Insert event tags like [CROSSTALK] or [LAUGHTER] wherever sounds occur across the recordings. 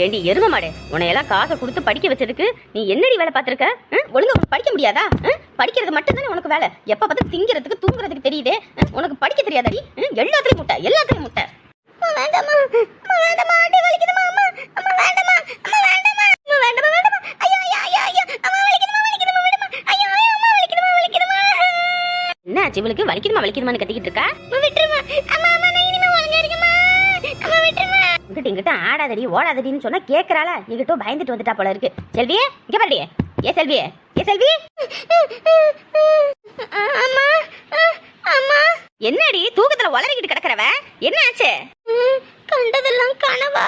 ஏண்டி எரும மாடு? உன்னையெல்லாம் காசை கொடுத்து படிக்க வச்சதுக்கு நீ என்னடி வேலை பார்த்துருக்க? ஒழுங்கா உனக்கு படிக்க முடியாதா? படிக்கிறது மட்டும் தானே உனக்கு வேலை? எப்போ பார்த்து திங்கிறதுக்கு தூங்குறதுக்கு தெரியுதே? உனக்கு படிக்க தெரியாதாடி? ம்? முட்டை எல்லாத்துலயும் முட்டை. என்ன இவளுக்கு? வலிக்குதுமா வலிக்குதுமான்னு கத்திக்கிட்டு இருக்கா? விட்டுருமா அம்மா அம்மா நான் இனிமே ஒழுங்கா இருக்கமா அம்மா விட்டுருமா இங்கிட்ட இங்கிட்ட ஆடாதடி ஓடாதடின்னு சொன்னா கேக்குறாள. எங்கிட்ட பயந்துட்டு வந்துட்டா போல இருக்கு. செல்வியே இங்க பாருடியே ஏ செல்வியே ஏ செல்வி. அம்மா அம்மா. என்னடி தூக்கத்துல உளறிக்கிட்டு கிடக்குறவ? என்ன ஆச்சு? கண்டதெல்லாம் கனவா?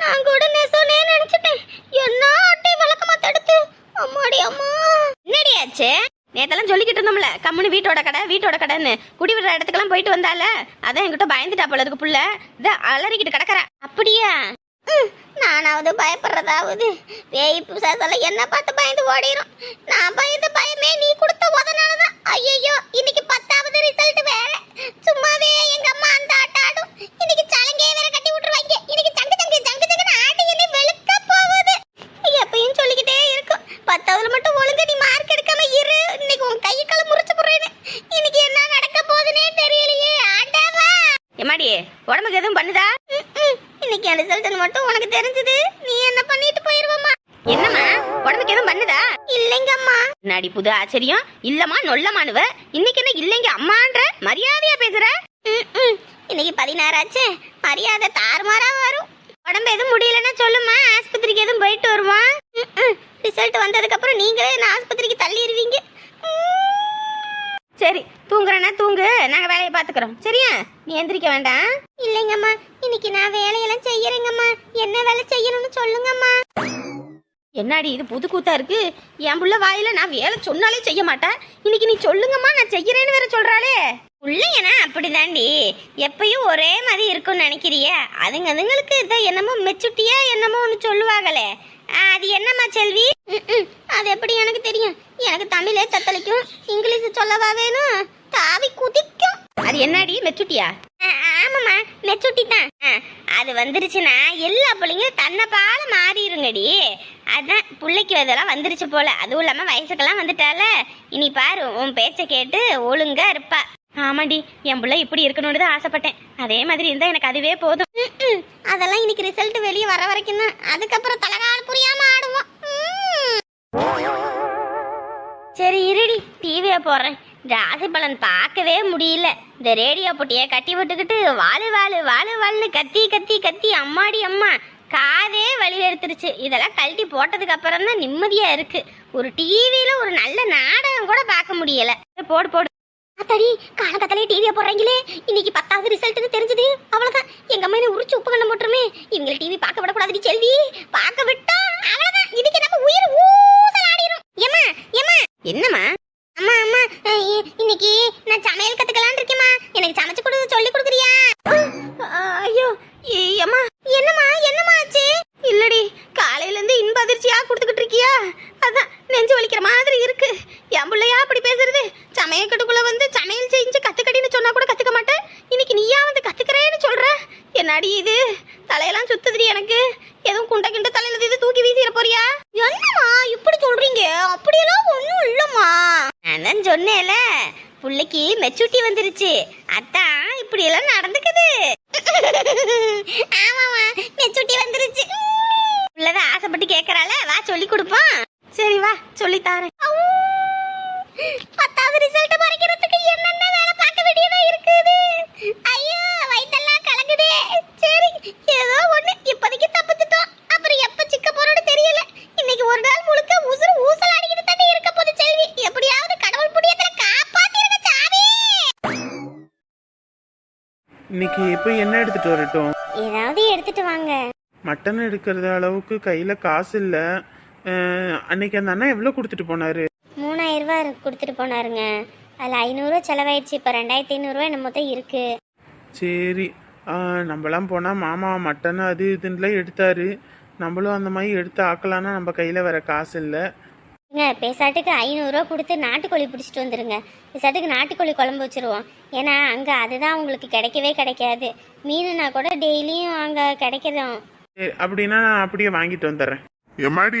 நான் கூட நெசோனே நினைச்சிட்டேன். என்ன அட்டை வழக்கமா தடுத்து? அம்மாடி அம்மா. என்னடி ஆச்சு? நேத்தெல்லாம் சொல்லிக்கிட்டு இருந்தோம்ல கம்முனு வீட்டோட கடை வீட்டோட கடைன்னு. குடி விடுற இடத்துக்கெல்லாம் போயிட்டு வந்தால அதான் என்கிட்ட பயந்துட்டா போல இருக்கு புள்ள. இத அலறிக்கிட்டு கிடக்குறா. அப்படியா? நானாவது பயப்படுறதாவது. பேய் பிசாசெல்லாம் என்ன பார்த்து பயந்து ஓடிடும் நான் பயந்து பயமே நீ கொடுத்த உதனாலதான். ஐயோ இன்னைக்கு பத்தாவது ரிசல்ட் வேற. சும்மாவே எங்க அம்மா அந்த ஆட்டாடும் இன்னைக்கு சலங்கையே வேற கட்டி விட்டுருவாங்க இன்னைக்கு சங்கு சங்கு சங்கு சங்குன்னு ஆட்டி என்னை வெளுக்க போகுது எப்பயும் சொல்லிக்கிட்டே இருக்கும் பத்தாவதுல மட்டும் ஒழுங்கா நீ மார்க் எடுக்காம இரு இன்னைக்கு உன் கை கால முறிச்சு போடுறேன்னு இன்னைக்கு என்ன நடக்க போகுதுன்னே தெரியலையே ஆண்டாவா எம்மாடி உடம்புக்கு எதுவும் பண்ணுதா இன்னைக்கு என் ரிசல்ட் மட்டும் உனக்கு தெரிஞ்சது நீ என்ன பண்ணிட்டு போயிருவமா என்னம்மா உடம்புக்கு எதுவும் பண்ணுதா இல்லைங்க நாடி புது ஆச்சரியம். இல்லம்மா நொல்லமானுவ இன்னைக்கு என்ன இல்லைங்க அம்மான்ற? மரியாதையா பேசுற? இன்னைக்கு பதினாறாச்சே. மரியாதை தாறுமாறா வரும். உடம்பு எதுவும் முடியலன்னா சொல்லுமா ஆஸ்பத்திரிக்கு எதுவும் போயிட்டு வருவான் ரிசல்ட் வந்ததுக்கு அப்புறம் நீங்களே என்ன ஆஸ்பத்திரிக்கு தள்ளிடுவீங்க? சரி தூங்குறேன்னா தூங்கு. நாங்க வேலையை பாத்துக்கிறோம் சரியா? நீ எந்திரிக்க வேண்டாம். இல்லைங்கம்மா. இன்னைக்கு நான் வேலையெல்லாம் செய்யறேங்கம்மா. என்ன வேலை செய்யணும்னு சொல்லுங்கம்மா. என்னடி இது புது கூத்தா இருக்கு? என் புள்ள வாயில நான் வேலை சொன்னாலே செய்ய மாட்டேன். இன்னைக்கு நீ சொல்லுங்கம்மா நான் செய்யறேன்னு வேற சொல்றாளே. பிள்ளைங்கனா அப்படிதாண்டி எப்பயும் ஒரே மாதிரி இருக்கும்னு நினைக்கிறிய. அதுங்க அதுங்களுக்கு இதை என்னமோ மெச்சுட்டியா என்னமோ ஒன்று சொல்லுவாங்களே. அது என்னம்மா செல்வி. அது எப்படி எனக்கு தெரியும். எனக்கு தமிழே தத்தளிக்கும் இங்கிலீஷ் சொல்லவா வேணும்? தாவி குதிக்கும். அது என்னடி மெச்சுட்டியா ஆமாம்மா மெச்சுட்டி தான். அது வந்துருச்சுன்னா எல்லா பிள்ளைங்களும் தன்னை பால மாறிடுங்கடி அதான் பிள்ளைக்கு இதெல்லாம் வந்துருச்சு போல. அதுவும் இல்லாமல் வயசுக்கெல்லாம் வந்துட்டால. இனி பாரு உன் பேச்சை கேட்டு ஒழுங்கா இருப்பா. ஆமாடி என் புள்ள இப்படி இருக்கணும்னு தான் ஆசைப்பட்டேன். அதே மாதிரி இருந்தா எனக்கு அதுவே போதும். அதெல்லாம் இன்னைக்கு ரிசல்ட் வெளியே வர வரைக்கும் தான். அதுக்கப்புறம் தலகால புரியாம ஆடுவோம். சரி இருடி. டிவியை போடுறேன். ராசி பலன் பார்க்கவே முடியல. இந்த ரேடியோ பொட்டியை கட்டி விட்டுக்கிட்டு வாழு வாழு வாழு வாழுன்னு கத்தி கத்தி கத்தி அம்மாடி அம்மா. காதே வழி எடுத்துருச்சு. இதெல்லாம் கழட்டி போட்டதுக்கு அப்புறம் தான் நிம்மதியா இருக்கு. ஒரு டிவியில ஒரு நல்ல நாடகம் கூட பார்க்க முடியல. போடு போடு. அத்தாடி காலகத்திலே டிவியை போடுறீங்களே. இன்னைக்கு பத்தாவது ரிசல்ட்னு தெரிஞ்சது. அவ்வளவுதான். எங்க அம்மா என்ன உரிச்சு உப்பு கண்ண போட்டுருமே. இவங்களை டிவி பார்க்க விடக்கூடாதுடி செல்வி. பார்க்க விட்டா அவ்வளவுதான். இதுக்கு நம்ம உயிர் ஊசல் ஆடிரும் ஏமா ஏமா என்னம்மா? அம்மா அம்மா இன்னைக்கு நான் சமையல் கத்துக்கலாம்னு இருக்கேம்மா. எனக்கு சமைச்சு கொடு சொல்லி கொடுக்குறியா? ஐயோ அம்மா. என்னம்மா என்னம்மா ஆச்சு? இல்லடி காலையில இருந்து இன்ப அதிர்ச்சியா கொடுத்துக்கிட்டு இருக்கியா? அதான் நெஞ்சு வலிக்கிற மாதிரி இருக்கு. என் பிள்ளையா அப்படி பேசுறது? சமையக்கட்டுக்குள்ள வந்து சமையல் செஞ்சு கத்துக்கடின்னு சொன்னா கூட கத்துக்க மாட்டேன். இன்னைக்கு நீயா வந்து கத்துக்கிறேன்னு சொல்ற? என்னடி இது? தலையெல்லாம் சுத்துதுடி எனக்கு. எதுவும் குண்டை கிண்ட தலையில இது போறியா? என்னம்மா இப்படி சொல்றீங்க? அப்படியெல்லாம் ஒண்ணும் இல்லம்மா. நான் தான் சொன்னேன்ல புள்ளைக்கு மெச்சூரிட்டி வந்துருச்சு. அதான் இப்படி எல்லாம் நடந்துக்குது. ஆமாமா மெச்சூரிட்டி வந்துருச்சு. உள்ளத ஆசைப்பட்டு கேக்குறால வா சொல்லி கொடுப்போம். சரி வா சொல்லி தாரேன். பத்தாவது ரிசல்ட் மறைக்கிறதுக்கு என்னென்ன வேலை பார்க்க வேண்டியதா இருக்குது? ஐயோ வயித்தெல்லாம் கலங்குதே. சரி ஏதோ ஒண்ணு இப்போதைக்கு தப்பிச்சிட்டோம். சிக்க போறோம்னு தெரியல. இன்னைக்கு ஒரு நாள் முழுக்க உசுறு ஊசல் அடிக்கிட்டு தண்ணி இருக்க போது செல்வி. எப்படியாவது கடவுள் புண்ணியத்துல காப்பாத்திருங்க சாமி. இன்னைக்கு இப்போ என்ன எடுத்துட்டு வரட்டும்? ஏதாவது எடுத்துட்டு வாங்க. மட்டன் எடுக்கிறது அளவுக்கு கையில் காசு இல்லை. அன்னைக்கு அந்த அண்ணா எவ்வளோ கொடுத்துட்டு போனாரு? மூணாயிரம் ரூபாய் கொடுத்துட்டு போனாருங்க. அதில் ஐநூறுரூவா செலவாயிடுச்சு. இப்போ ரெண்டாயிரத்தி ஐநூறுரூவா நம்ம மொத்தம் இருக்கு. சரி. நம்மலாம் போனால் மாமா மட்டன் அது இதுன்னுலாம் எடுத்தாரு. நம்மளும் அந்த மாதிரி எடுத்து ஆக்கலான்னா நம்ம கையில் வேற காசு இல்லை. ஏங்க பேசாட்டுக்கு ஐநூறுரூவா கொடுத்து நாட்டுக்கோழி பிடிச்சிட்டு வந்துருங்க. பேசாட்டுக்கு நாட்டுக்கோழி குழம்பு வச்சிருவோம். ஏன்னா அங்கே அதுதான் உங்களுக்கு கிடைக்கவே கிடைக்காது. மீனுனா கூட டெய்லியும் அங்கே கிடைக்கிறோம் சரி அப்படின்னா நான் அப்படியே வாங்கிட்டு வந்துடுறேன். எம்மாடி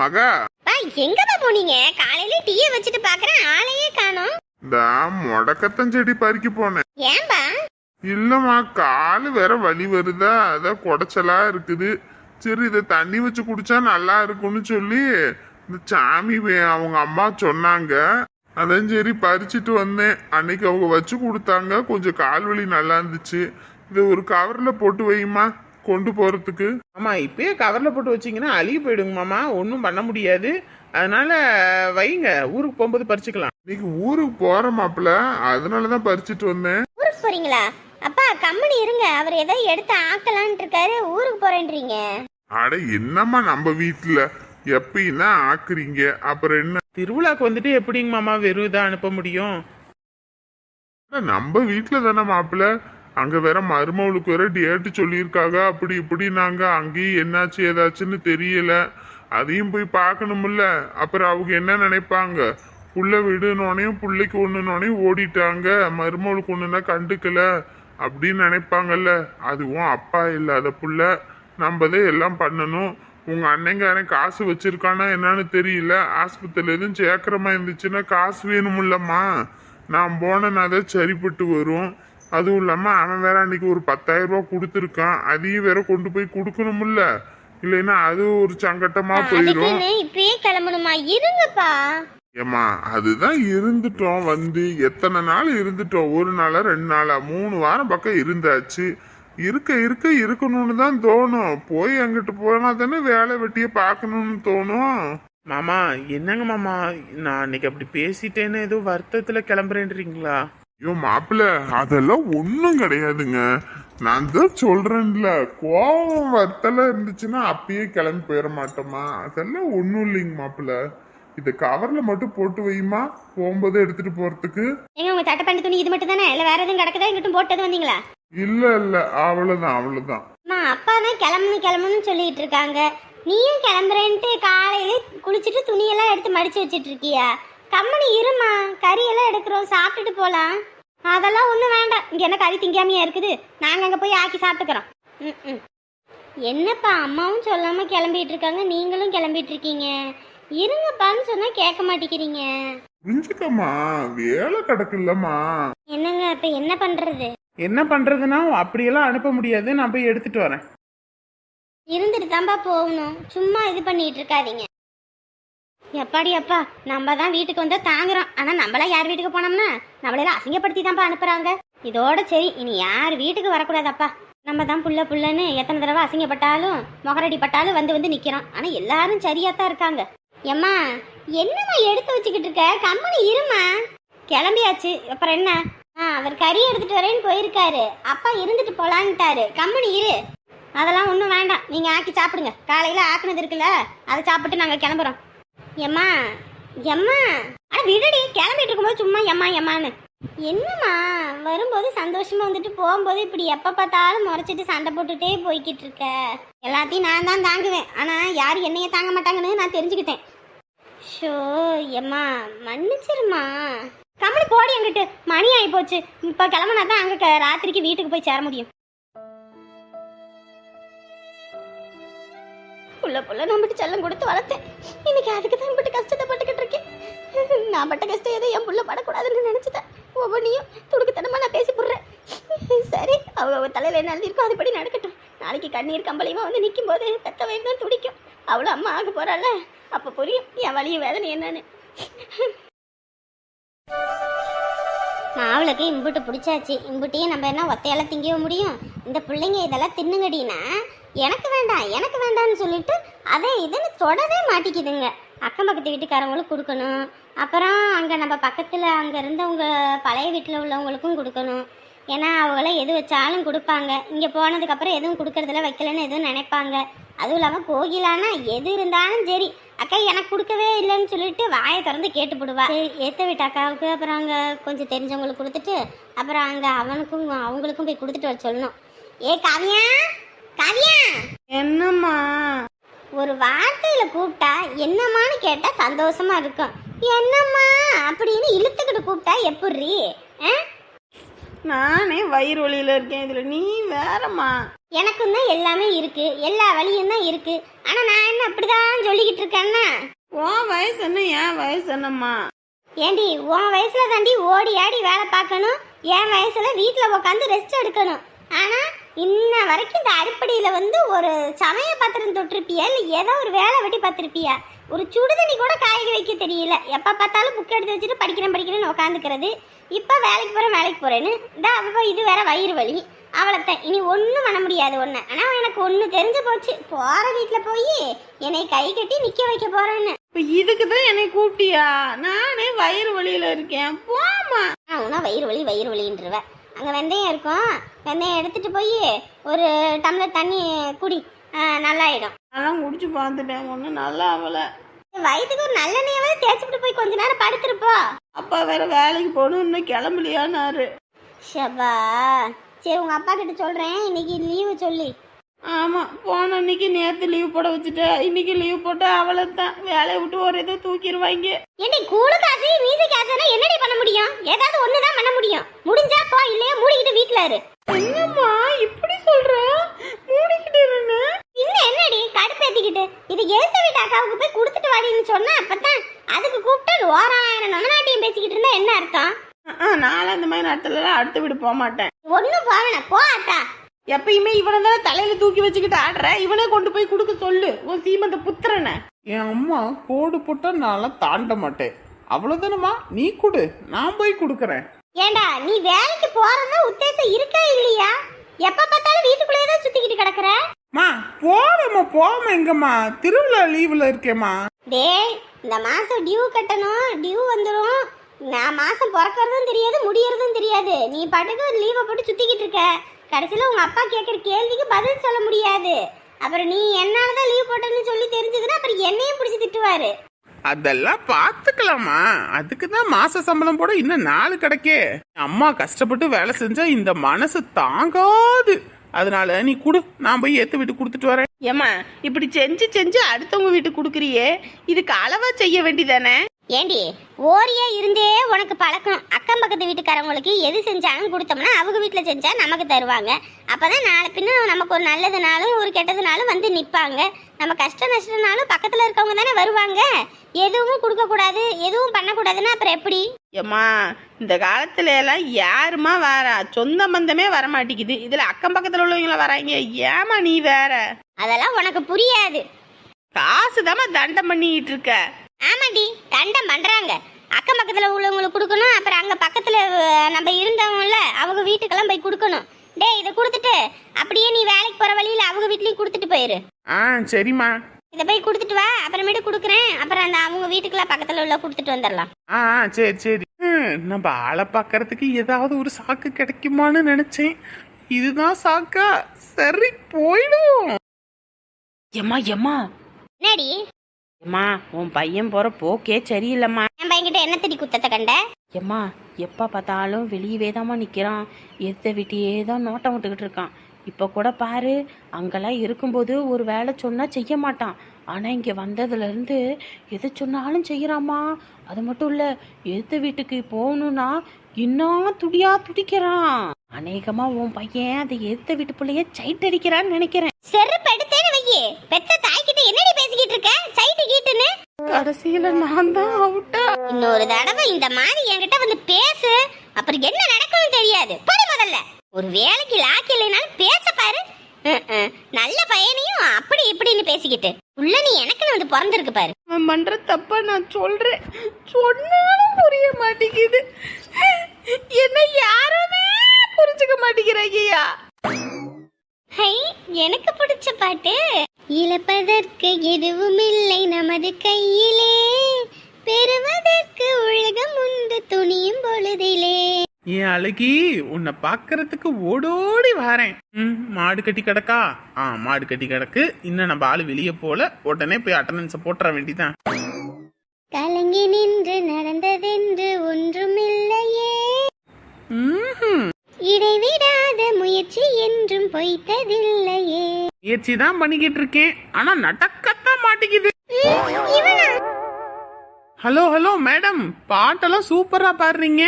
மகா. பா எங்கப்பா போனீங்க? காலையில டீயை வச்சுட்டு பாக்குறேன் ஆளையே காணோம். இந்த முடக்கத்தன் செடி பறிக்க போனேன். ஏன்பா? இல்லம்மா காலு வேற வலி வருதா? அதான் குடைச்சலா இருக்குது. சரி இதை தண்ணி வச்சு குடிச்சா நல்லா இருக்கும்னு சொல்லி இந்த சாமி அவங்க அம்மா சொன்னாங்க. அதான் சரி பறிச்சிட்டு வந்தேன். அன்னைக்கு அவங்க வச்சு கொடுத்தாங்க. கொஞ்சம் கால் வலி நல்லா இருந்துச்சு. இதை ஒரு கவர்ல போட்டு வையுமா? கொண்டு போறதுக்கு. ஆமா இப்பயே கவர்ல போட்டு வச்சீங்கன்னா அழுகி போயிடுங்க மாமா. ஒன்றும் பண்ண முடியாது. அதனால வைங்க. ஊருக்கு போகும்போது பறிச்சுக்கலாம். இன்னைக்கு ஊருக்கு போற மாப்பிள்ள அதனாலதான் பறிச்சிட்டு வந்தேன். ஊருக்கு போறீங்களா? அப்பா கம்மனி இருங்க. அவர் ஏதோ எடுத்து ஆக்கலான்ட்டு இருக்காரு ஊருக்கு போறேன்றீங்க. அட என்னம்மா நம்ம வீட்டுல எப்பயும் தான் ஆக்குறீங்க? அப்புறம் என்ன? திருவிழாக்கு வந்துட்டு எப்படிங்க மாமா வெறும் இதை அனுப்ப முடியும்? அட, நம்ம வீட்டுல தானே மாப்பிள்ள அங்க வேற மருமவளுக்கு வேற டேட்டு சொல்லியிருக்காங்க. அப்படி இப்படி நாங்க அங்கேயும் என்னாச்சு ஏதாச்சுன்னு தெரியல. அதையும் போய் பார்க்கணும்ல. அப்புறம் அவங்க என்ன நினைப்பாங்க? புள்ள விடுனோனையும் புள்ளைக்கு ஒண்ணுனோனையும் ஓடிட்டாங்க. மருமவளுக்கு ஒண்ணுனா கண்டுக்கல. அப்படின்னு நினைப்பாங்கல்ல. அதுவும் அப்பா இல்லாத புள்ள. நம்ம தான் எல்லாம் பண்ணணும். உங்க அண்ணங்காரன் காசு வச்சிருக்கானா என்னன்னு தெரியல. ஆஸ்பத்திரியில எதுவும் சேர்க்கிற இருந்துச்சுன்னா காசு வேணுமில்லம்மா. நான் போனேன்னா தான் சரிப்பட்டு வரும். அதுவும் இல்லாம அவன் வேற அன்னைக்கு ஒரு பத்தாயிரம் ரூபாய் கொடுத்துருக்கான். அதையும் வேற கொண்டு போய் கொடுக்கணும்ல இல்லைன்னா அது ஒரு சங்கட்டமா போயிடும் இப்பயே கிளம்பணுமா? இருங்கப்பா. ஏம்மா அதுதான் இருந்துட்டோம் வந்து எத்தனை நாள் இருந்துட்டோம்? ஒரு நாளா ரெண்டு நாளா? மூணு வாரம் பக்கம் இருந்தாச்சு. இருக்க இருக்க இருக்கணும்னு தான் தோணும். போய் அங்கிட்டு போனா தானே வேலை வெட்டியை பார்க்கணும்னு தோணும். மாமா என்னங்க மாமா? நான் அன்னைக்கு அப்படி பேசிட்டேன்னு ஏதோ வருத்தத்துல கிளம்புறேன்றீங்களா? ஐயோ மாப்பிள்ள அதெல்லாம் ஒன்றும் கிடையாதுங்க. நான் தான் சொல்றேன்ல கோபம் வருத்தலாம் இருந்துச்சுன்னா அப்பயே கிளம்பி போயிட மாட்டோமா? அதெல்லாம் ஒன்றும் இல்லைங்க மாப்பிள்ள. இதை கவர்ல மட்டும் போட்டு வையுமா? போகும்போது எடுத்துட்டு போறதுக்கு? எங்க உங்க சட்டை பண்ணி துணி இது மட்டும் தானே இல்ல வேற எதுவும் கிடக்குதா? இங்கிட்டும் போட்டது வந்தீங்களா? இல்ல இல்ல. அவ்வளவுதான் அவ்வளவுதான். அம்மா அப்பா தான் கிளம்பணும் கிளம்பணும்னு சொல்லிட்டு இருக்காங்க. நீயும் கிளம்புறேன்ட்டு காலையில குளிச்சுட்டு துணியெல்லாம் எடுத்து மடிச்சு வச்சிட்டு இருக்கியா? கம்மனி இருமா கறி எல்லாம் எடுக்கிறோம். சாப்பிட்டுட்டு போலாம். அதெல்லாம் ஒன்றும் வேண்டாம். இங்க என்ன கறி திங்காமையா இருக்குது? நாங்க அங்க போய் ஆக்கி சாப்பிட்டுக்கிறோம். ம், ம். என்னப்பா அம்மாவும் சொல்லாம கிளம்பிட்டு இருக்காங்க. நீங்களும் கிளம்பிட்டு இருக்கீங்க. இருங்கப்பான்னு சொன்னா கேட்க மாட்டேங்கிறீங்க. புரிஞ்சுக்கம்மா வேலை கிடக்குல்லம்மா. என்னங்க இப்ப என்ன பண்றது? என்ன பண்றதுன்னா அப்படியெல்லாம் அனுப்ப முடியாது நான் போய் எடுத்துட்டு வரேன். இருந்துட்டு தான்ப்பா போகணும். சும்மா இது பண்ணிட்டு இருக்காதீங்க. எப்பாடி அப்பா நம்ம தான் வீட்டுக்கு வந்தா தாங்குறோம். ஆனா நம்மளாம் யார் வீட்டுக்கு போனோம்னா நம்மளெல்லாம் அசிங்கப்படுத்தி தான்ப்பா அனுப்புறாங்க. இதோட சரி இனி யார் வீட்டுக்கு வரக்கூடாதப்பா. நம்ம தான் புள்ள புள்ளன்னு எத்தனை தடவை அசிங்கப்பட்டாலும் முகரடி பட்டாலும் வந்து வந்து நிக்கிறோம். ஆனா எல்லாரும் சரியா தான் இருக்காங்க. எம்மா என்னம்மா எடுத்து வச்சுக்கிட்டு இருக்க? கம்பெனி இருமா கிளம்பியாச்சு. அப்புறம் என்ன? ஆ அவர் கறி எடுத்துட்டு வரேன்னு போயிருக்காரு. அப்பா இருந்துட்டு போலான்ட்டாரு. கம்பெனி இரு. அதெல்லாம் ஒன்றும் வேண்டாம். நீங்கள் ஆக்கி சாப்பிடுங்க. காலையில் ஆக்குனது இருக்குல்ல அதை சாப்பிட்டு நாங்கள் கிளம்புறோம். எம்மா எம்மா அட விடுடி கிளம்பிட்டு இருக்கும்போது சும்மா எம்மா எம்மான்னு என்னம்மா வரும்போது சந்தோஷமா வந்துட்டு போகும்போது இப்படி எப்போ பார்த்தாலும் முறைச்சிட்டு சண்டை போட்டுட்டே போய்கிட்டு இருக்க? எல்லாத்தையும் நான் தான் தாங்குவேன். ஆனால் யார் என்னைய தாங்க மாட்டாங்கன்னு நான் தெரிஞ்சுக்கிட்டேன். ஷோ எம்மா மன்னிச்சிருமா கம்பெனி போடி அங்கிட்டு மணி ஆகி போச்சு இப்போ கிளம்புனா தான் அங்கே ராத்திரிக்கு வீட்டுக்கு போய் சேர முடியும். புள்ள புள்ள நம்பிட்டு செல்லம் கொடுத்து வளர்த்தேன். இன்னைக்கு அதுக்கு தான் இப்படி கஷ்டத்தை பட்டுக்கிட்டு இருக்கேன். நான் பட்ட கஷ்டம் எதுவும் என் புள்ள படக்கூடாதுன்னு நினைச்சிட்டேன். ஒவ்வொன்றையும் துடுக்குத்தனமா நான் பேசி போடுறேன். சரி அவ அவ தலையில என்ன எழுதியிருக்கோ அதுபடி நடக்கட்டும். நாளைக்கு கண்ணீர் கம்பளியமா வந்து நிற்கும் போது பெத்த வயிறு தான் துடிக்கும். அவ்வளோ அம்மா ஆக போறாள் அப்போ புரியும். என் வலிய வேதனை என்னன்னு. மாவுளுக்கு இம்புட்டு பிடிச்சாச்சு. இம்புட்டையும் நம்ம என்ன ஒத்தையால திங்கவே முடியும்? இந்த பிள்ளைங்க இதெல்லாம் தின்னுங்கடினா எனக்கு வேண்டாம் எனக்கு வேண்டாம்னு சொல்லிட்டு அதை இதுன்னு தொடவே மாட்டிக்குதுங்க. அக்கம் பக்கத்து வீட்டுக்காரவங்களும் கொடுக்கணும். அப்புறம் அங்கே நம்ம பக்கத்தில் அங்கே இருந்தவங்க பழைய வீட்டில் உள்ளவங்களுக்கும் கொடுக்கணும். ஏன்னா அவங்கள எது வச்சாலும் கொடுப்பாங்க. இங்கே போனதுக்கப்புறம் எதுவும் கொடுக்கறதுல வைக்கலன்னு எதுவும் நினைப்பாங்க. அதுவும் இல்லாமல் கோகிலானா எது இருந்தாலும் சரி அக்கா எனக்கு கொடுக்கவே இல்லைன்னு சொல்லிட்டு வாயை திறந்து கேட்டு போடுவா. சரி ஏத்த வீட்டு அக்காவுக்கு அப்புறம் அங்கே கொஞ்சம் தெரிஞ்சவங்களுக்கு கொடுத்துட்டு அப்புறம் அங்கே அவனுக்கும் அவங்களுக்கும் போய் கொடுத்துட்டு வர சொல்லணும். ஏ காவியா? காவியா? என்னம்மா? ஒரு வார்த்தையில கூப்பிட்டா என்னம்மான்னு கேட்டா சந்தோஷமா இருக்கும். என்னம்மா? அப்படின்னு இழுத்துக்கிட்டு கூப்பிட்டா எப்படி? நானே வயிறு வலியில இருக்கேன் இதுல நீ வேறம்மா. எனக்கும் தான் எல்லாமே இருக்கு. எல்லா வழியும் தான் இருக்கு. ஆனா நான் என்ன அப்படிதான் சொல்லிக்கிட்டு இருக்கேன்னா? உன் வயசு என்ன? என் வயசு என்னம்மா? ஏண்டி உன் வயசுல தாண்டி ஓடி ஆடி வேலை பார்க்கணும். என் வயசுல வீட்டில் உட்காந்து ரெஸ்ட் எடுக்கணும். ஆனா இன்ன வரைக்கும் இந்த அடிப்படையில வந்து ஒரு சமய பாத்திரம் தொட்டிருப்பியா? இல்லை ஏதோ ஒரு வேலை வெட்டி பார்த்துருப்பியா ஒரு சுடுதண்ணி கூட காய வைக்க தெரியல. எப்போ பார்த்தாலும் புக் எடுத்து வச்சுட்டு படிக்கிறேன் படிக்கிறேன்னு உட்காந்துக்கிறது இப்போ வேலைக்கு போகிறேன் வேலைக்கு போகிறேன்னு இந்த அவ இது வேற வயிறு வலி. அவ்வளோத்தான் இனி ஒன்றும் பண்ண முடியாது ஒன்று ஆனால் எனக்கு ஒன்று தெரிஞ்சு போச்சு. போகிற வீட்டில் போய் என்னை கை கட்டி நிற்க வைக்க போகிறேன்னு இப்ப இதுக்கு தான் என்னை கூப்பிட்டியா? நானே வயிறு வலியில இருக்கேன். போமா ஆனா வயிறு வலி வயிறு வலின்றவ. அங்கே வெந்தயம் இருக்கும். வெந்தயம் எடுத்துட்டு போய் ஒரு டம்ளர் தண்ணி குடி. நல்லாயிடும். அதெல்லாம் குடிச்சு பார்த்துட்டேன். ஒன்றும் நல்லா ஆகல வயிற்றுக்கு ஒரு நல்லெண்ணெயாவது தேய்ச்சிட்டு போய் கொஞ்ச நேரம் படுத்துருப்போ அப்பா வேற வேலைக்கு போகணும். இன்னும் கிளம்பலையானாரு ஷபா. சரி உங்க அப்பா கிட்ட சொல்றேன். இன்னைக்கு லீவு சொல்லி. ஆமா போன அன்னைக்கு நேத்து லீவ் போட வச்சுட்ட. இன்னைக்கு லீவ் போட்டா அவ்வளவுதான். வேலையை விட்டு ஒரு இதை தூக்கிடுவாங்க. ஏண்டி கூழு காசு மீசை காசுனா என்னடி பண்ண முடியும்? ஏதாவது ஒன்று தான் பண்ண முடியும். முடிஞ்சா போ இல்லையா மூடிக்கிட்டு வீட்டில் இரு. என்னம்மா இப்படி சொல்ற? மூடிக்கிட்டு இருன்னு இன்னும் என்னடி கடுப்பேத்திக்கிட்டு இது எழுத்த வீட்டு அக்காவுக்கு போய் கொடுத்துட்டு வாடின்னு சொன்னா அப்பதான் அதுக்கு கூப்பிட்டு ஓராயிரம் நொன்னாட்டியம் பேசிக்கிட்டு இருந்தா என்ன அர்த்தம்? நானும் அந்த மாதிரி நேரத்துலலாம் அடுத்த வீடு போக மாட்டேன். ஒன்னும் போவேணா போ அத்தா. எப்பயுமே இவனை தான் தலையில தூக்கி வச்சுக்கிட்டு ஆடுற? இவனே கொண்டு போய் கொடுக்க சொல்லு. உன் சீமந்த புத்திரனை. என் அம்மா கோடு போட்டா நான்லாம் தாண்ட மாட்டேன். அவ்வளோதானம்மா நீ கொடு. நான் போய் கொடுக்குறேன். ஏண்டா நீ வேலைக்கு போறதா உத்தேசம் இருக்கா இல்லையா? எப்ப பார்த்தாலும் வீட்டுக்குள்ளேயே தான் சுத்திக்கிட்டு கிடக்குற? மா போவேம்மா போவேன் எங்கம்மா? திருவிழா லீவில் இருக்கேம்மா. டேய் இந்த மாசம் டியூ கட்டணும் டியூ வந்துடும் நான் மாசம் பிறக்கறதும் தெரியாது முடியறதும் தெரியாது. நீ பாட்டுக்கு லீவை போட்டு சுத்திக்கிட்டு இருக்க. கடைசியில உங்க அப்பா கேட்குற கேள்விக்கு பதில் சொல்ல முடியாது. அப்புறம் நீ என்னால தான் லீவ் போட்டேன்னு சொல்லி தெரிஞ்சதுன்னா அப்புறம் என்னையும் பிடிச்சி திட்டுவாரு. அதெல்லாம் பார்த்துக்கலாமா அதுக்கு தான் மாச சம்பளம் போட இன்னும் நாலு கிடைக்கே. அம்மா கஷ்டப்பட்டு வேலை செஞ்சா இந்த மனசு தாங்காது. அதனால நீ கொடு நான் போய் ஏத்து விட்டு கொடுத்துட்டு வரேன். ஏம்மா இப்படி செஞ்சு செஞ்சு அடுத்தவங்க வீட்டுக்கு கொடுக்குறியே. இதுக்கு அளவா செய்ய வேண்டியதானே? ஏண்டி ஓரியா இருந்தே உனக்கு பழக்கம் அக்கம் பக்கத்து வீட்டுக்காரங்களுக்கு எது செஞ்சாலும் கொடுத்தோம்னா அவங்க வீட்டில் செஞ்சா நமக்கு தருவாங்க. அப்பதான் நாளை பின்ன நமக்கு ஒரு நல்லதுனாலும் ஒரு கெட்டதுனாலும் வந்து நிற்பாங்க நம்ம கஷ்ட நஷ்டனாலும் பக்கத்தில் இருக்கவங்க தானே வருவாங்க. எதுவும் கொடுக்கக்கூடாது எதுவும் பண்ணக்கூடாதுன்னா அப்புறம் எப்படி? ஏம்மா இந்த காலத்துல எல்லாம் யாருமா வரா? சொந்த பந்தமே வர மாட்டேங்குது இதுல அக்கம் பக்கத்துல உள்ளவங்கள வராங்க. ஏமா நீ வேற? அதெல்லாம் உனக்கு புரியாது. காசு தண்டம் பண்ணிக்கிட்டு இருக்க. ஆமாடி தண்டம் பண்றாங்க. அக்கம் பக்கத்துல உள்ளவங்களுக்கு கொடுக்கணும் அப்புறம் அங்க பக்கத்துல நம்ம இருந்தவங்கல்ல அவங்க வீட்டுக்கெல்லாம் போய் கொடுக்கணும். டேய் இதை கொடுத்துட்டு அப்படியே நீ வேலைக்கு போற வழியில அவங்க வீட்லயும் கொடுத்துட்டு போயிரு. ஆ சரிம்மா. இதை போய் கொடுத்துட்டு வா அப்புறமேட்டு கொடுக்குறேன். அப்புறம் அந்த அவங்க வீட்டுக்கெல்லாம் பக்கத்துல உள்ள கொடுத்துட்டு வந்துடலாம். ஆ சரி சரி. நம்ம ஆளை பார்க்கறதுக்கு ஏதாவது ஒரு சாக்கு கிடைக்குமான்னு நினைச்சேன். இதுதான் சாக்கா. சரி போயிடும். எம்மா எம்மா. என்னடி? எம்மா உன் பையன் போற போக்கே சரியில்லைம்மா. என் பையன்கிட்ட என்ன தடி குத்தத்தை கண்ட? எம்மா எப்போ பார்த்தாலும் வெளியவே தாம்மா நிற்கிறான் எத்த விட்டியே தான் நோட்டம் விட்டுக்கிட்டு இருக்கான். இப்போ கூட பாரு அங்கெல்லாம் இருக்கும்போது ஒரு வேலை சொன்னால் செய்ய மாட்டான். ஆனால் இங்கே வந்ததுலேருந்து எது சொன்னாலும் செய்கிறாம்மா அது மட்டும் இல்லை எதிர்த்த வீட்டுக்கு போகணுன்னா இன்னும் துடியா துடிக்கிறான். அநேகமாக உன் பையன் அதை எதிர்த்த வீட்டு பிள்ளைய சைட் அடிக்கிறான்னு நினைக்கிறேன். செருப்பு எடுத்தேன்னு வையே. பெத்த தாய்கிட்ட என்னடி பேசிக்கிட்டு இருக்க? சைட்டு கீட்டுன்னு. கடைசியில் நான் தான் அவுட்டா இன்னொரு தடவை இந்த மாதிரி என்கிட்ட வந்து பேசு. அப்புறம் என்ன நடக்கும்னு தெரியாது. போடி முதல்ல. ஒரு வேலைக்கு லாக்கி இல்லைனாலும் பேச பாரு. நல்ல பையனையும் அப்படி இப்படின்னு பேசிக்கிட்டு. உள்ள நீ எனக்குன்னு வந்து பிறந்திருக்கு பாரு. அவன் பண்ற தப்ப நான் சொல்றேன். சொன்னாலும் புரிய மாட்டேங்குது. என்ன யாருமே புரிஞ்சுக்க மாட்டேங்கிறாங்கய்யா ஹை எனக்கு பிடிச்ச பாட்டு. இழப்பதற்கு எதுவும் இல்லை நமது கையிலே. பெறுவதற்கு உலகம் உண்டு துணியும் பொழுதிலே. என் அழகி உன்னை பார்க்கறதுக்கு ஓடோடி வரேன். ம் மாடு கட்டி கிடக்கா? ஆ மாடு கட்டி கிடக்கு. இன்னும் நம்ம ஆளு வெளியே போல. உடனே போய் அட்டண்டன்ஸை போட்டுற வேண்டிதான் கலங்கி நின்று நடந்ததென்று ஒன்றுமில்லையே. இடைவிடாத முயற்சி என்றும் பொய்த்ததில்லையே. முயற்சி தான் பண்ணிக்கிட்டு இருக்கேன். ஆனா நடக்கத்தான் மாட்டேங்குது. இவனா? Hello hello madam. பாட்டெல்லாம் சூப்பரா பாடுறீங்க.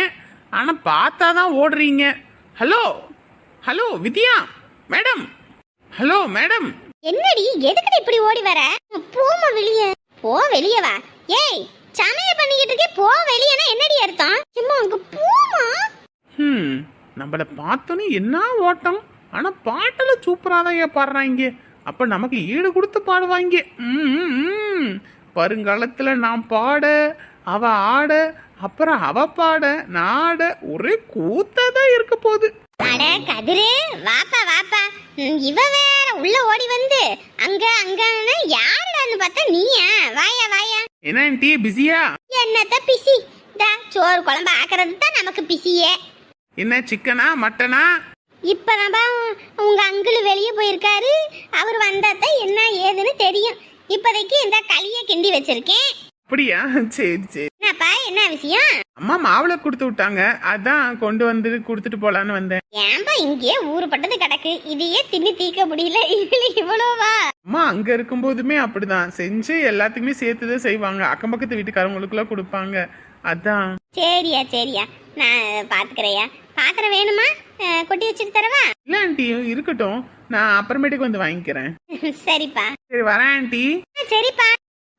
ஆனா பார்த்தா தான் ஓடுறீங்க. Hello hello Vidya madam hello madam. என்னடி எதுக்குடி இப்படி ஓடி வர? போமா வெளிய போ வெளிய வா. ஏய் சமையல் பண்ணிக்கிட்டு இருக்கே போ வெளியனா என்னடி அர்த்தம்? சும்மா அங்க போமா ம் நம்மள பார்த்தோன்னே என்ன ஓட்டம்? ஆனா பாட்டுல சூப்பரா தான் பாடுறாங்க. அப்ப நமக்கு ஈடு கொடுத்து பாடுவாங்க. ம். வருங்காலத்துல நான் பாட அவ ஆட அப்புறம் அவ பாட நாட ஒரே கூத்ததான் இருக்க போகுது. அட கதிரு வாப்பா வாப்பா. இவ வேற உள்ள ஓடி வந்து அங்க அங்கன்னு யாருடான்னு பார்த்தா நீயா? வாயா வாயா. என்ன ஆண்டி பிஸியா? என்னத்த பிசி தா சோறு குழம்பு ஆக்குறது தான் நமக்கு பிசியே என்ன சிக்கனா மட்டனா? இப்பதான்பா உங்க அங்கிள் வெளியே போயிருக்காரு. அவர் வந்தா தான் என்ன ஏதுன்னு தெரியும். இப்போதைக்கு இந்த களியை கிண்டி வச்சிருக்கேன். அப்படியா? சரி சரி. என்ன விஷயம்? அம்மா மாவுளை கொடுத்து விட்டாங்க. அதான் கொண்டு வந்து கொடுத்துட்டு போலான்னு வந்தேன். ஏன்பா இங்கேயே ஊறுபட்டது கிடக்கு. இதையே தின்னு தீக்க முடியல. இதுல இவ்வளோவா? அம்மா அங்க இருக்கும்போதுமே அப்படிதான். செஞ்சு எல்லாத்துக்குமே சேர்த்துதான் செய்வாங்க. அக்கம் பக்கத்து வீட்டுக்காரங்களுக்குலாம் கொடுப்பாங்க. அதான். சரியா சரியா. நான் பாத்துக்கிறேயா. பாத்திரம் வேணுமா? கொட்டி வச்சுட்டு தரவா? இல்ல ஆண்டி. இருக்கட்டும். நான் அப்புறமேட்டுக்கு வந்து வாங்கிக்கிறேன். சரிப்பா. சரி வரேன் ஆண்டி. சரிப்பா.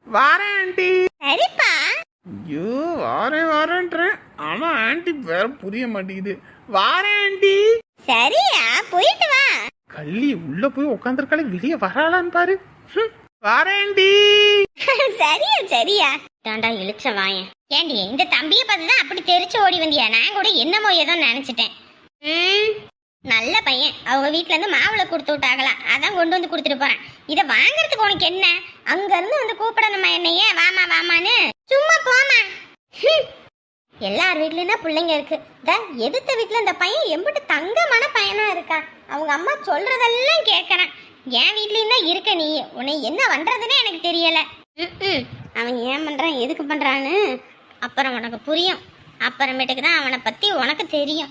வரேன் ஆண்டி. சரிப்பா. ஐயோ வாரேன் வாரேன்றேன். ஆனா ஆண்டி வேற புரிய மாட்டேங்குது. வாரேன் ஆண்டி சரியா போயிட்டு வா. கள்ளி உள்ள போய் உட்காந்துருக்காளே வெளியே வராளான்னு பாரு. வாரேன் ஆண்டி [LAUGHS] சரியா சரியா. தாண்டா இழுச்ச வாயன். ஏண்டி இந்த தம்பியை பார்த்து தான் அப்படி தெரிச்சு ஓடி வந்தியா? நான் கூட என்னமோ ஏதோ நினைச்சிட்டேன். ம் நல்ல பையன். அவங்க வீட்ல இருந்து மாவுளை கொடுத்து விட்டாங்களாம் அதான் கொண்டு வந்து கொடுத்துட்டு போறேன். இதை வாங்குறதுக்கு உனக்கு என்ன? அங்க இருந்து வந்து கூப்பிடணுமா என்னைய? வாமா வாமான்னு. சும்மா போமா எல்லார் வீட்லயும் தான் பிள்ளைங்க இருக்கு. இந்த எதிர்த்த வீட்டுல இந்த பையன் எம்பிட்டு தங்கமான பையனா இருக்கா? அவங்க அம்மா சொல்றதெல்லாம் கேட்கறான் என் வீட்லயும் தான் இருக்க நீ. உன்னை என்ன பண்றதுன்னு எனக்கு தெரியல. அவன் ஏன் பண்றான்? எதுக்கு பண்றான்னு? அப்புறம் உனக்கு புரியும். அப்புறமேட்டுக்கு தான் அவனை பத்தி உனக்கு தெரியும்.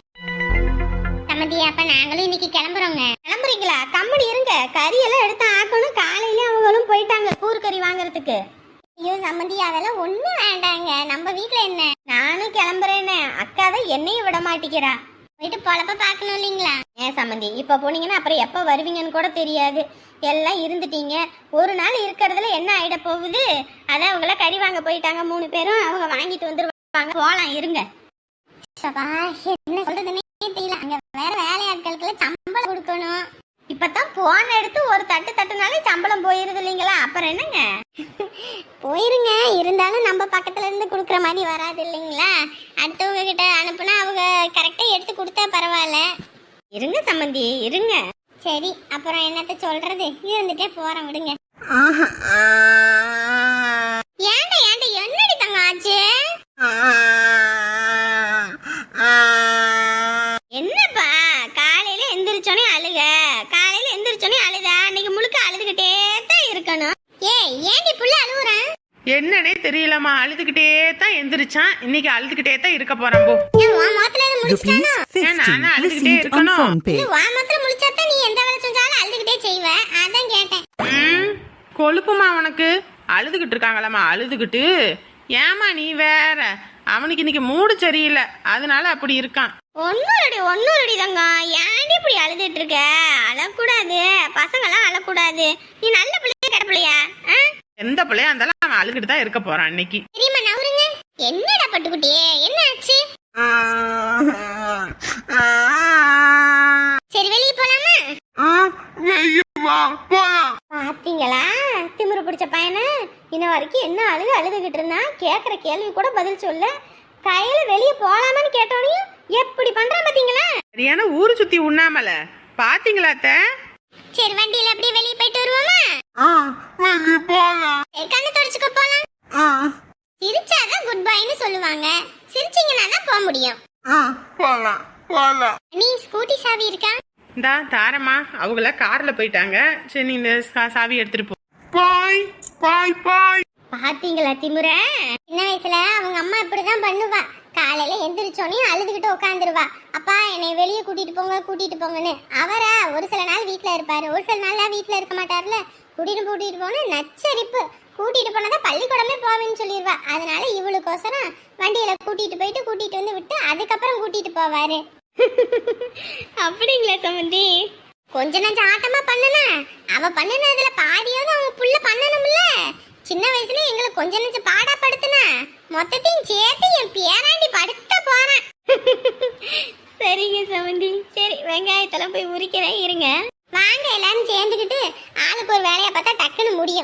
சம்மதி அப்ப நாங்களும் இன்னைக்கு கிளம்புறோங்க. கிளம்புறீங்களா? கம்பெனி இருங்க. கறியெல்லாம் எடுத்து ஆக்கணும். காலையில அவங்களும் போயிட்டாங்க கூறு கறி வாங்குறதுக்கு. ஐயோ சம்மந்தி அதெல்லாம் ஒண்ணும் வேண்டாங்க. நம்ம வீட்ல என்ன? நானும் கிளம்புறேன்னு அக்கா தான் என்னையும் விட மாட்டேங்கிறா. போயிட்டு பொழப்ப பார்க்கணும் இல்லைங்களா? ஏன் சம்மந்தி இப்போ போனீங்கன்னா அப்புறம் எப்போ வருவீங்கன்னு கூட தெரியாது. எல்லாம் இருந்துட்டீங்க. ஒரு நாள் இருக்கிறதுல என்ன ஆயிட போகுது? அதான் அவங்கள கறி வாங்க போயிட்டாங்க. மூணு பேரும் அவங்க வாங்கிட்டு வந்துருவாங்க. போலாம் இருங்க. என்ன சொல்றதுன்னே அங்க வேற வேலையாட்களுக்கு சம்பளம் கொடுக்கணும். இப்பதான் போன் எடுத்து ஒரு தட்டு தட்டுனாலே சம்பளம் போயிருது இல்லைங்களா? அப்புறம் என்னங்க? போயிருங்க. இருந்தாலும் நம்ம பக்கத்துல இருந்து கொடுக்குற மாதிரி வராது இல்லைங்களா? அடுத்தவங்க கிட்ட அனுப்புனா அவங்க கரெக்டா எடுத்து கொடுத்தா பரவாயில்ல. இருங்க சம்மந்தி இருங்க. சரி அப்புறம் என்னத்த சொல்றது? இருந்துட்டே போறேன் விடுங்க. ஏன்டா ஏன்டா என்னடி தங்க ஆச்சு என்னப்பா காலையில எந்திரிச்சோனே அழுக காலையில எந்திரிச்சோனே அழுதா அன்னைக்கு முழுக்க அழுதுகிட்டே தான் ஏய் ஏன்டி புள்ள அழுவுறேன் என்னன்னே தெரியலம்மா. அழுதுகிட்டே தான் எந்திரிச்சான். இன்னைக்கு அழுதுகிட்டே தான் இருக்க போறான் போ. ஏன் உன் முகத்துல எதுவும் முழிச்சிட்டானோ? ஏன் நானும் 50 அழுதுகிட்டே இருக்கணும். முழிச்சாதான் நீ எந்த வேலை செஞ்சாலும் அழுதுகிட்டே செய்வ. அதான் கேட்டேன். கொழுப்புமா உனக்கு. அழுதுகிட்டு இருக்காங்களாம்மா அழுதுகிட்டு. ஏமா நீ வேற? அவனுக்கு இன்னைக்கு மூடு சரியில்லை. அதனால அப்படி இருக்கான். ஒன்னும் ஒன்னும் தங்க ஏன்டி இப்படி அழுதுட்டு இருக்க? அழக்கூடாது. பசங்கெல்லாம் அழக்கூடாது. நீ நல்ல கெட்ட பிள்ளையா? ஆ? எந்த பிள்ளையா இருந்தாலும் அவன் அழுதுகிட்டு தான் இருக்க போறான் இன்னைக்கு. தெரியுமா நவருங்க என்னடா பட்டுக்குட்டியே? என்ன ஆச்சு சரி வெளியே போலாமா? பாத்தீங்களா? திமிரு பிடிச்ச பையனை? இன்ன வரைக்கும் என்ன அழுது அழுதுகிட்டு இருந்தான் கேக்குற கேள்வி கூட பதில் சொல்ல. கையில வெளியே போலாமான்னு கேட்டோனையும் எப்படி பண்றான் பாத்தீங்களா? சரியான ஊரு சுத்தி உண்ணாமல. பாத்தீங்களா அத்தை? சரி வண்டியில அப்படியே வெளியே போயிட்டு வருவோமா? சரி கண்ணு தொடச்சுக்க போலாம். சிரிச்சாதான் குட் பைன்னு சொல்லுவாங்க. சிரிச்சீங்கன்னா தான் போக முடியும். நீ ஸ்கூட்டி சாவி இருக்கா? இந்தா தாரம்மா அவங்கள கார்ல போயிட்டாங்க. சரி நீ இந்த சா- சாவி எடுத்துட்டு போ. பாய் பாய் பாய். பாத்தீங்களா திமுற? சின்ன வயசுல அவங்க அம்மா இப்படிதான் பண்ணுவா. காலையில எந்திரிச்சோனே அழுதுகிட்டு உட்காந்துருவா அப்பா என்னை வெளியே கூட்டிட்டு போங்க கூட்டிட்டு போங்கன்னு. அவரா ஒரு சில நாள் வீட்ல இருப்பாரு. ஒரு சில நாள்லாம் வீட்ல இருக்க மாட்டார்ல. கூட்டிட்டு கூட்டிட்டு போனா நச்சரிப்பு. கூட்டிட்டு போனதா பள்ளிக்கூடமே போவேன்னு சொல்லிடுவா அதனால இவளுக்கோசரம் வண்டியில கூட்டிட்டு போயிட்டு கூட்டிட்டு வந்து விட்டு அதுக்கப்புறம் கூட்டிட்டு போவாரு. அப்படிங்களா சமந்தி? கொஞ்ச நஞ்சம் ஆட்டமா பண்ணுனா? அவ பண்ணுனதுல பாதியாவது அவங்க புள்ள பண்ணணும்ல. சின்ன வயசுல எங்களை கொஞ்ச நஞ்சம் பாடா படுத்துனா. மொத்தத்தையும் சேர்த்து என் பேராண்டி படுத்த போறேன். சரிங்க சமந்தி. சரி வெங்காயத்தெல்லாம் போய் உரிக்கிறேன் இருங்க. வாங்க எல்லாரும் சேர்ந்துக்கிட்டு ஆளுக்கு ஒரு வேலையை பார்த்தா டக்குன்னு முடி